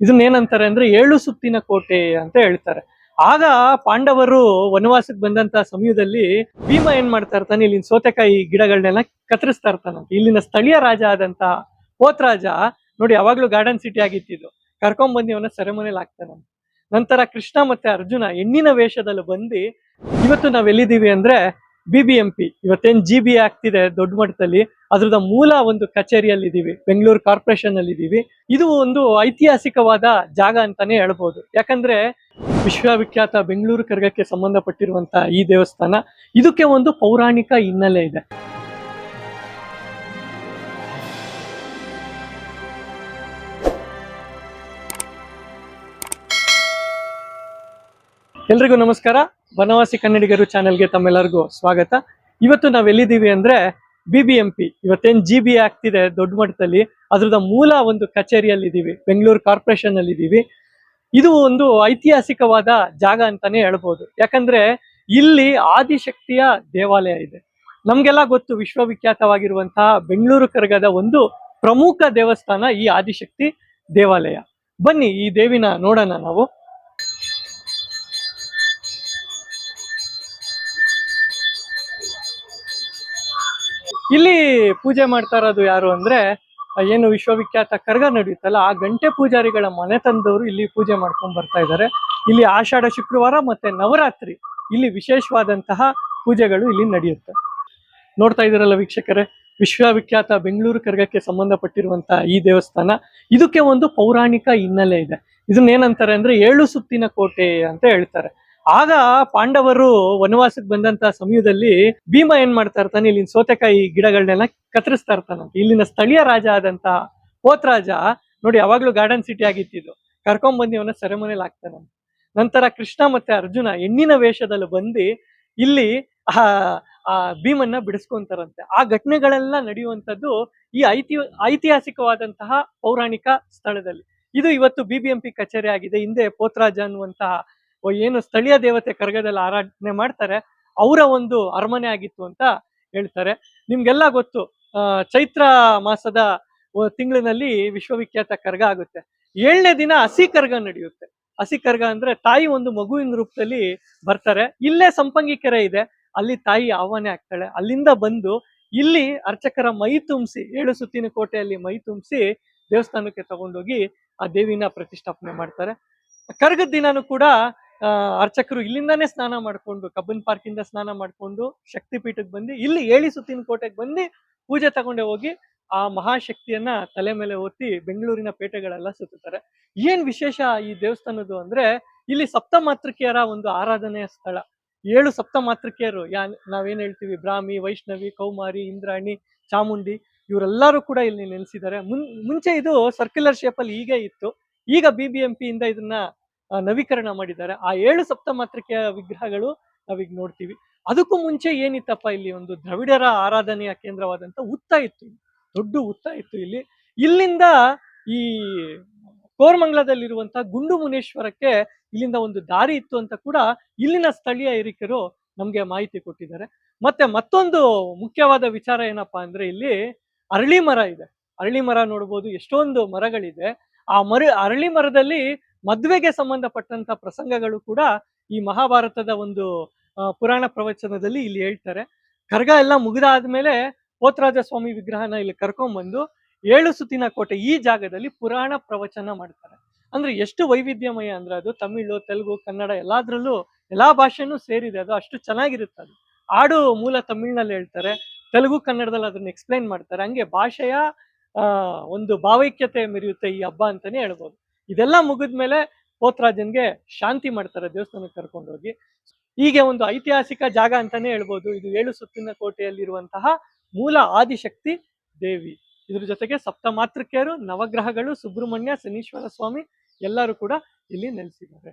ಇದನ್ನ ಏನಂತಾರೆ ಅಂದ್ರೆ ಏಳು ಸುತ್ತಿನ ಕೋಟೆ ಅಂತ ಹೇಳ್ತಾರೆ. ಆಗ ಪಾಂಡವರು ವನವಾಸಕ್ಕೆ ಬಂದಂತ ಸಮಯದಲ್ಲಿ ಭೀಮ ಏನ್ ಮಾಡ್ತಾ ಇರ್ತಾನೆ, ಇಲ್ಲಿನ ಸೋತೆಕಾಯಿ ಗಿಡಗಳನ್ನೆಲ್ಲ ಕತ್ತರಿಸ್ತಾ ಇರ್ತಾನಂತೆ ಇಲ್ಲಿನ ಸ್ಥಳೀಯ ರಾಜ ಆದಂತ ಪೋತ್ರಾಜ ನೋಡಿ ಯಾವಾಗ್ಲೂ ಗಾರ್ಡನ್ ಸಿಟಿ ಆಗಿತ್ತಿದ್ದು. ಕರ್ಕೊಂಡ್ ಬಂದು ಅವನ ಸೆರೆಮನೆಯಲ್ಲಿ ಹಾಕ್ತಾನಂತೆ ನಂತರ ಕೃಷ್ಣ ಮತ್ತೆ ಅರ್ಜುನ ಹೆಣ್ಣಿನ ವೇಷದಲ್ಲಿ ಬಂದು, ಇವತ್ತು ನಾವ್ ಎಲ್ಲಿದ್ದೀವಿ ಅಂದ್ರೆ ಬಿ ಬಿ ಎಂ ಪಿ ಇವತ್ತೇನ್ ಜಿ ಬಿ ಆಗ್ತಿದೆ ದೊಡ್ಡ ಮಟ್ಟದಲ್ಲಿ. ಅದ್ರದ ಮೂಲ ಒಂದು ಕಚೇರಿಯಲ್ಲಿ ಇದೀವಿ ಬೆಂಗಳೂರು ಕಾರ್ಪೊರೇಷನ್ ಅಲ್ಲಿ ಇದೀವಿ ಇದು ಒಂದು ಐತಿಹಾಸಿಕವಾದ ಜಾಗ ಅಂತಾನೆ ಹೇಳ್ಬೋದು. ಯಾಕಂದ್ರೆ ವಿಶ್ವವಿಖ್ಯಾತ ಬೆಂಗಳೂರು ಕರ್ಗಕ್ಕೆ ಸಂಬಂಧಪಟ್ಟಿರುವಂತಹ ಈ ದೇವಸ್ಥಾನ ಇದಕ್ಕೆ ಒಂದು ಪೌರಾಣಿಕ ಹಿನ್ನೆಲೆ ಇದೆ. ಎಲ್ರಿಗೂ ನಮಸ್ಕಾರ. ಬನವಾಸಿ ಕನ್ನಡಿಗರು ಚಾನೆಲ್ಗೆ ತಮ್ಮೆಲ್ಲರಿಗೂ ಸ್ವಾಗತ. ಇವತ್ತು ನಾವ್ ಎಲ್ಲಿದ್ದೀವಿ ಅಂದ್ರೆ ಬಿ ಬಿ ಎಂ ಪಿ ಇವತ್ತೇನ್ ಜಿ ಬಿ ಆಗ್ತಿದೆ ದೊಡ್ಡ ಮಟ್ಟದಲ್ಲಿ. ಅದ್ರದ ಮೂಲ ಒಂದು ಕಚೇರಿಯಲ್ಲಿ ಇದ್ದೀವಿ ಬೆಂಗಳೂರು ಕಾರ್ಪೊರೇಷನ್ ಅಲ್ಲಿ ಇದೀವಿ ಇದು ಒಂದು ಐತಿಹಾಸಿಕವಾದ ಜಾಗ ಅಂತಾನೆ ಹೇಳ್ಬೋದು. ಯಾಕಂದ್ರೆ ಇಲ್ಲಿ ಆದಿಶಕ್ತಿಯ ದೇವಾಲಯ ಇದೆ. ನಮ್ಗೆಲ್ಲ ಗೊತ್ತು ವಿಶ್ವವಿಖ್ಯಾತವಾಗಿರುವಂತಹ ಬೆಂಗಳೂರು ಕರಗದ ಒಂದು ಪ್ರಮುಖ ದೇವಸ್ಥಾನ ಈ ಆದಿಶಕ್ತಿ ದೇವಾಲಯ. ಬನ್ನಿ ಈ ದೇವಿನ ನೋಡೋಣ ನಾವು. ಇಲ್ಲಿ ಪೂಜೆ ಮಾಡ್ತಾ ಇರೋದು ಯಾರು ಅಂದ್ರೆ, ಏನು ವಿಶ್ವವಿಖ್ಯಾತ ಕರ್ಗ ನಡೆಯುತ್ತಲ್ಲ, ಆ ಗಂಟೆ ಪೂಜಾರಿಗಳ ಮನೆ ತಂದವರು ಇಲ್ಲಿ ಪೂಜೆ ಮಾಡ್ಕೊಂಡ್ ಬರ್ತಾ ಇದ್ದಾರೆ. ಇಲ್ಲಿ ಆಷಾಢ ಶುಕ್ರವಾರ ಮತ್ತೆ ನವರಾತ್ರಿ, ಇಲ್ಲಿ ವಿಶೇಷವಾದಂತಹ ಪೂಜೆಗಳು ಇಲ್ಲಿ ನಡೆಯುತ್ತೆ. ನೋಡ್ತಾ ಇದ್ದೀರಲ್ಲ ವೀಕ್ಷಕರೇ, ವಿಶ್ವವಿಖ್ಯಾತ ಬೆಂಗಳೂರು ಕರ್ಗಕ್ಕೆ ಸಂಬಂಧಪಟ್ಟಿರುವಂತಹ ಈ ದೇವಸ್ಥಾನ, ಇದಕ್ಕೆ ಒಂದು ಪೌರಾಣಿಕ ಹಿನ್ನೆಲೆ ಇದೆ. ಇದನ್ನ ಏನಂತಾರೆ ಅಂದ್ರೆ, ಏಳು ಸುತ್ತಿನ ಕೋಟೆ ಅಂತ ಹೇಳ್ತಾರೆ. ಆಗ ಪಾಂಡವರು ವನವಾಸಕ್ಕೆ ಬಂದಂತ ಸಮಯದಲ್ಲಿ ಭೀಮ ಏನ್ ಮಾಡ್ತಾ ಇರ್ತಾನೆ? ಇಲ್ಲಿನ ಸೌತೆಕಾಯಿ ಗಿಡಗಳನ್ನೆಲ್ಲ ಕತ್ತರಿಸ್ತಾ ಇರ್ತಾನೆ ಇಲ್ಲಿನ ಸ್ಥಳೀಯ ರಾಜ ಆದಂತ ಪೋತ್ರಾಜ ನೋಡಿ ಯಾವಾಗ್ಲೂ ಗಾರ್ಡನ್ ಸಿಟಿ ಆಗಿತ್ತಿದ್ದು ಕರ್ಕೊಂಡ್ ಬಂದು ಅವನ ಸೆರೆಮನೆಯಲ್ಲಿ ಹಾಕ್ತಾನಂತೆ ನಂತರ ಕೃಷ್ಣ ಮತ್ತೆ ಅರ್ಜುನ ಹೆಣ್ಣಿನ ವೇಷದಲ್ಲಿ ಬಂದು ಇಲ್ಲಿ ಆ ಭೀಮನ್ನ ಬಿಡಿಸ್ಕೊಂತಾರಂತೆ. ಆ ಘಟನೆಗಳೆಲ್ಲ ನಡೆಯುವಂಥದ್ದು ಈ ಐತಿ, ಐತಿಹಾಸಿಕವಾದಂತಹ ಪೌರಾಣಿಕ ಸ್ಥಳದಲ್ಲಿ. ಇದು ಇವತ್ತು ಬಿ ಬಿ ಎಂ ಪಿ ಕಚೇರಿ ಆಗಿದೆ. ಹಿಂದೆ ಪೋತ್ರಾಜ ಅನ್ನುವಂತಹ ಏನು ಸ್ಥಳೀಯ ದೇವತೆ ಕರಗದಲ್ಲಿ ಆರಾಧನೆ ಮಾಡ್ತಾರೆ, ಅವರ ಒಂದು ಅರಮನೆ ಆಗಿತ್ತು ಅಂತ ಹೇಳ್ತಾರೆ. ನಿಮ್ಗೆಲ್ಲ ಗೊತ್ತು ಚೈತ್ರ ಮಾಸದ ತಿಂಗಳಿನಲ್ಲಿ ವಿಶ್ವವಿಖ್ಯಾತ ಕರ್ಗ ಆಗುತ್ತೆ. ಏಳನೇ ದಿನ ಹಸಿ ಕರ್ಗ ನಡೆಯುತ್ತೆ. ಹಸಿ ಕರ್ಗ ಅಂದ್ರೆ ತಾಯಿ ಒಂದು ಮಗುವಿನ ರೂಪದಲ್ಲಿ ಬರ್ತಾರೆ. ಇಲ್ಲೇ ಸಂಪಂಗಿ ಕೆರೆ ಇದೆ, ಅಲ್ಲಿ ತಾಯಿ ಆಹ್ವಾನ ಆಗ್ತಾಳೆ ಅಲ್ಲಿಂದ ಬಂದು ಇಲ್ಲಿ ಅರ್ಚಕರ ಮೈ ತುಂಬಿಸಿ, ಏಳು ಸುತ್ತಿನ ಕೋಟೆಯಲ್ಲಿ ಮೈ ತುಂಬಿಸಿ ದೇವಸ್ಥಾನಕ್ಕೆ ತಗೊಂಡೋಗಿ ಆ ದೇವಿನ ಪ್ರತಿಷ್ಠಾಪನೆ ಮಾಡ್ತಾರೆ. ಕರ್ಗದ ದಿನಾನು ಕೂಡ ಅರ್ಚಕರು ಇಲ್ಲಿಂದಾನೇ ಸ್ನಾನ ಮಾಡ್ಕೊಂಡು, ಕಬ್ಬನ್ ಪಾರ್ಕ್ ಇಂದ ಸ್ನಾನ ಮಾಡ್ಕೊಂಡು, ಶಕ್ತಿಪೀಠಕ್ಕೆ ಬಂದು, ಇಲ್ಲಿ ಏಳಿ ಸುತ್ತಿನ ಕೋಟೆಗೆ ಬಂದು ಪೂಜೆ ತಗೊಂಡೆ ಹೋಗಿ, ಆ ಮಹಾಶಕ್ತಿಯನ್ನ ತಲೆ ಮೇಲೆ ಒತ್ತಿ ಬೆಂಗಳೂರಿನ ಪೇಟೆಗಳೆಲ್ಲ ಸುತ್ತುತ್ತಾರೆ. ಏನ್ ವಿಶೇಷ ಈ ದೇವಸ್ಥಾನದ್ದು ಅಂದ್ರೆ, ಇಲ್ಲಿ ಸಪ್ತಮಾತೃಕೆಯರ ಒಂದು ಆರಾಧನೆಯ ಸ್ಥಳ. ಏಳು ಸಪ್ತಮಾತೃಕೆಯರು, ಯಾ, ನಾವೇನ್ ಹೇಳ್ತೀವಿ, ಬ್ರಾಹ್ಮಿ, ವೈಷ್ಣವಿ, ಕೌಮಾರಿ, ಇಂದ್ರಾಣಿ, ಚಾಮುಂಡಿ, ಇವರೆಲ್ಲರೂ ಕೂಡ ಇಲ್ಲಿ ನೆಲೆಸಿದ್ದಾರೆ. ಮುನ್, ಮುಂಚೆ ಇದು ಸರ್ಕ್ಯುಲರ್ ಶೇಪಲ್ಲಿ ಹೀಗೆ ಇತ್ತು. ಈಗ ಬಿ ಬಿ ಎಂ ಪಿ ಇಂದ ಇದನ್ನ ನವೀಕರಣ ಮಾಡಿದ್ದಾರೆ. ಆ ಏಳು ಸಪ್ತಮಾತ್ರಿಕೆಯ ವಿಗ್ರಹಗಳು ನಾವೀಗ ನೋಡ್ತೀವಿ. ಅದಕ್ಕೂ ಮುಂಚೆ ಏನಿತ್ತಪ್ಪ ಇಲ್ಲಿ ಒಂದು ದ್ರವಿಡರ ಆರಾಧನೆಯ ಕೇಂದ್ರವಾದಂತ ಉತ್ತ ಇತ್ತು ದೊಡ್ಡ ಉತ್ತ ಇತ್ತು ಇಲ್ಲಿ. ಇಲ್ಲಿಂದ ಈ ಕೋರ್ಮಂಗ್ಲದಲ್ಲಿರುವಂತಹ ಗುಂಡು ಮುನೇಶ್ವರಕ್ಕೆ ಇಲ್ಲಿಂದ ಒಂದು ದಾರಿ ಇತ್ತು ಅಂತ ಕೂಡ ಇಲ್ಲಿನ ಸ್ಥಳೀಯ ಹಿರಿಕರು ನಮ್ಗೆ ಮಾಹಿತಿ ಕೊಟ್ಟಿದ್ದಾರೆ. ಮತ್ತೆ ಮತ್ತೊಂದು ಮುಖ್ಯವಾದ ವಿಚಾರ ಏನಪ್ಪಾ ಅಂದ್ರೆ ಇಲ್ಲಿ ಅರಳಿ ಮರ ಇದೆ. ಅರಳಿ ಮರ ನೋಡ್ಬೋದು. ಎಷ್ಟೊಂದು ಮರಗಳಿದೆ. ಆ ಮರ, ಅರಳಿ ಮರದಲ್ಲಿ ಮದ್ವೆಗೆ ಸಂಬಂಧಪಟ್ಟಂತ ಪ್ರಸಂಗಗಳು ಕೂಡ ಈ ಮಹಾಭಾರತದ ಒಂದು ಪುರಾಣ ಪ್ರವಚನದಲ್ಲಿ ಇಲ್ಲಿ ಹೇಳ್ತಾರೆ. ಕರ್ಗ ಎಲ್ಲ ಮುಗಿದಾದ್ಮೇಲೆ ಪೋತ್ರಾಜ ಸ್ವಾಮಿ ವಿಗ್ರಹನ ಇಲ್ಲಿ ಕರ್ಕೊಂಡ್ಬಂದು ಏಳು ಸುತ್ತಿನ ಕೋಟೆ ಈ ಜಾಗದಲ್ಲಿ ಪುರಾಣ ಪ್ರವಚನ ಮಾಡ್ತಾರೆ. ಅಂದ್ರೆ ಎಷ್ಟು ವೈವಿಧ್ಯಮಯ ಅಂದ್ರೆ ಅದು ತಮಿಳು, ತೆಲುಗು, ಕನ್ನಡ ಎಲ್ಲಾದ್ರಲ್ಲೂ ಎಲ್ಲಾ ಭಾಷೆನೂ ಸೇರಿದೆ. ಅದು ಅಷ್ಟು ಚೆನ್ನಾಗಿರುತ್ತೆ ಅದು. ಹಾಡು ಮೂಲ ತಮಿಳ್ನಲ್ಲಿ ಹೇಳ್ತಾರೆ. ತೆಲುಗು, ಕನ್ನಡದಲ್ಲಿ ಅದನ್ನ ಎಕ್ಸ್ಪ್ಲೈನ್ ಮಾಡ್ತಾರೆ. ಹಂಗೆ ಭಾಷೆಯ ಒಂದು ಭಾವೈಕ್ಯತೆ ಮೆರೆಯುತ್ತೆ ಈ ಹಬ್ಬ ಅಂತಾನೆ ಹೇಳ್ಬೋದು. ಇದೆಲ್ಲ ಮುಗಿದ್ಮೇಲೆ ಪೋತ್ರಾಜನ್ಗೆ ಶಾಂತಿ ಮಾಡ್ತಾರೆ, ದೇವಸ್ಥಾನಕ್ಕೆ ಕರ್ಕೊಂಡೋಗಿ ಹೀಗೆ. ಒಂದು ಐತಿಹಾಸಿಕ ಜಾಗ ಅಂತಾನೆ ಹೇಳ್ಬೋದು. ಇದು ಏಳು ಸುತ್ತಿನ ಕೋಟೆಯಲ್ಲಿರುವಂತಹ ಮೂಲ ಆದಿಶಕ್ತಿ ದೇವಿ. ಇದ್ರ ಜೊತೆಗೆ ಸಪ್ತ ಮಾತೃಕೆಯರು ನವಗ್ರಹಗಳು, ಸುಬ್ರಹ್ಮಣ್ಯ, ಶನೀಶ್ವರ ಸ್ವಾಮಿ ಎಲ್ಲರೂ ಕೂಡ ಇಲ್ಲಿ ನೆಲೆಸಿದ್ದಾರೆ.